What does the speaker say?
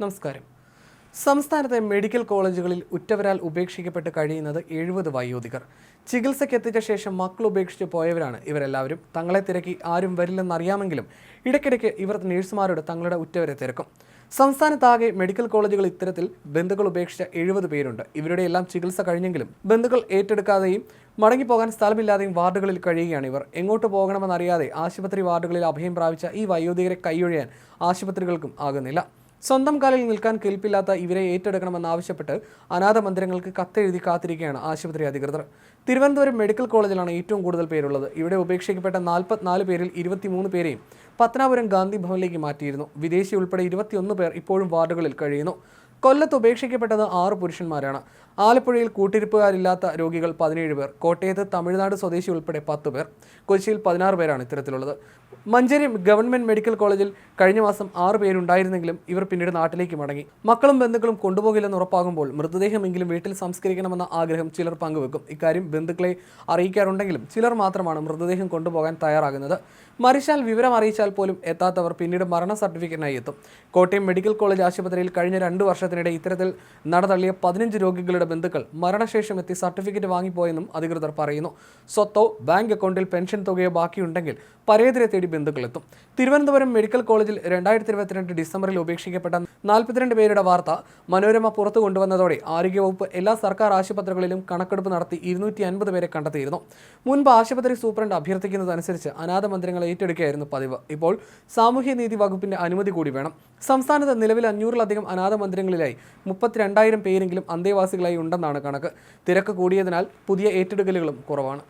നമസ്കാരം. സംസ്ഥാനത്തെ മെഡിക്കൽ കോളേജുകളിൽ ഉറ്റവരാൽ ഉപേക്ഷിക്കപ്പെട്ട് കഴിയുന്നത് എഴുപത് വയോധികർ. ചികിത്സയ്ക്ക് എത്തിച്ച ശേഷം മക്കൾ ഉപേക്ഷിച്ച് പോയവരാണ് ഇവരെല്ലാവരും. തങ്ങളെ തിരക്കി ആരും വരില്ലെന്നറിയാമെങ്കിലും ഇടയ്ക്കിടയ്ക്ക് ഇവർ നഴ്സുമാരോട് തങ്ങളുടെ ഉറ്റവരെ തിരക്കും. സംസ്ഥാനത്താകെ മെഡിക്കൽ കോളേജുകൾ ഇത്തരത്തിൽ ബന്ധുക്കൾ ഉപേക്ഷിച്ച എഴുപത് പേരുണ്ട്. ഇവരുടെ എല്ലാം ചികിത്സ കഴിഞ്ഞെങ്കിലും ബന്ധുക്കൾ ഏറ്റെടുക്കാതെയും മടങ്ങിപ്പോകാൻ സ്ഥലമില്ലാതെയും വാർഡുകളിൽ കഴിയുകയാണ് ഇവർ. എങ്ങോട്ട് പോകണമെന്നറിയാതെ ആശുപത്രി വാർഡുകളിൽ അഭയം പ്രാപിച്ച ഈ വയോധികരെ കൈയൊഴിയാൻ ആശുപത്രികൾക്കും ആകുന്നില്ല. സ്വന്തം കാലിൽ നിൽക്കാൻ കേൾപ്പില്ലാത്ത ഇവരെ ഏറ്റെടുക്കണമെന്നാവശ്യപ്പെട്ട് അനാഥ മന്ദിരങ്ങൾക്ക് കത്തെഴുതി കാത്തിരിക്കുകയാണ് ആശുപത്രി അധികൃതർ. തിരുവനന്തപുരം മെഡിക്കൽ കോളേജിലാണ് ഏറ്റവും കൂടുതൽ പേരുള്ളത്. ഇവിടെ ഉപേക്ഷിക്കപ്പെട്ട നാൽപ്പത്തിനാല് പേരിൽ ഇരുപത്തിമൂന്ന് പേരെയും പത്തനാപുരം ഗാന്ധി ഭവനിലേക്ക് മാറ്റിയിരുന്നു. വിദേശി ഉൾപ്പെടെ ഇരുപത്തിയൊന്ന് പേർ ഇപ്പോഴും വാർഡുകളിൽ കഴിയുന്നു. കൊല്ലത്ത് ഉപേക്ഷിക്കപ്പെട്ടത് ആറ് പുരുഷന്മാരാണ്. ആലപ്പുഴയിൽ കൂട്ടിരിപ്പുകാരില്ലാത്ത രോഗികൾ പതിനേഴ് പേർ കോട്ടയത്ത് തമിഴ്നാട് സ്വദേശി ഉൾപ്പെടെ പത്ത് പേർ കൊച്ചിയിൽ പതിനാറ് പേരാണ് ഇത്തരത്തിലുള്ളത്. മഞ്ചേരി ഗവൺമെന്റ് മെഡിക്കൽ കോളേജിൽ കഴിഞ്ഞ മാസം ആറ് പേരുണ്ടായിരുന്നെങ്കിലും ഇവർ പിന്നീട് നാട്ടിലേക്ക് മടങ്ങി. മക്കളും ബന്ധുക്കളും കൊണ്ടുപോകില്ലെന്ന് ഉറപ്പാകുമ്പോൾ മൃതദേഹമെങ്കിലും വീട്ടിൽ സംസ്കരിക്കണമെന്ന ആഗ്രഹം ചിലർ പങ്കുവെക്കും. ഇക്കാര്യം ബന്ധുക്കളെ അറിയിക്കാറുണ്ടെങ്കിലും ചിലർ മാത്രമാണ് മൃതദേഹം കൊണ്ടുപോകാൻ തയ്യാറാകുന്നത്. മരിച്ചാൽ വിവരം അറിയിച്ചാൽ പോലും എത്താത്തവർ പിന്നീട് മരണ സർട്ടിഫിക്കറ്റിനായി എത്തും. കോട്ടയം മെഡിക്കൽ കോളേജ് ആശുപത്രിയിൽ കഴിഞ്ഞ രണ്ട് വർഷത്തിനിടെ ഇത്തരത്തിൽ നടതള്ളിയ പതിനഞ്ച് രോഗികളുടെ ബന്ധുക്കൾ മരണശേഷം എത്തി സർട്ടിഫിക്കറ്റ് വാങ്ങിപ്പോയെന്നും അധികൃതർ പറയുന്നു. സ്വത്തോ ബാങ്ക് അക്കൗണ്ടിൽ പെൻഷൻ തുകയോ ബാക്കിയുണ്ടെങ്കിൽ പരേതരെ തേടി ബന്ധുക്കളെത്തും. തിരുവനന്തപുരം മെഡിക്കൽ കോളേജിൽ രണ്ടായിരത്തി ഇരുപത്തിരണ്ട് ഡിസംബറിൽ ഉപേക്ഷിക്കപ്പെട്ട നാൽപ്പത്തിരണ്ട് പേരുടെ വാർത്ത മനോരമ പുറത്തു കൊണ്ടുവന്നതോടെ ആരോഗ്യവകുപ്പ് എല്ലാ സർക്കാർ ആശുപത്രികളിലും കണക്കെടുപ്പ് നടത്തി ഇരുന്നൂറ്റി അൻപത് പേരെ കണ്ടെത്തിയിരുന്നു. മുൻപ് ആശുപത്രി സൂപ്രണ്ട് അഭ്യർത്ഥിക്കുന്നതനുസരിച്ച് അനാഥ മന്ദിരങ്ങൾ ഏറ്റെടുക്കുകയായിരുന്നു പതിവ്. ഇപ്പോൾ സാമൂഹ്യനീതി വകുപ്പിന്റെ അനുമതി കൂടി വേണം. സംസ്ഥാനത്ത് നിലവിൽ അഞ്ഞൂറിലധികം അനാഥ മന്ദിരങ്ങളിലായി മുപ്പത്തിരണ്ടായിരം പേരെങ്കിലും അന്തേവാസികളായി ഉണ്ടെന്നാണ് കണക്ക്. തിരക്ക് കൂടിയതിനാൽ പുതിയ ഏറ്റെടുക്കലുകളും കുറവാണ്.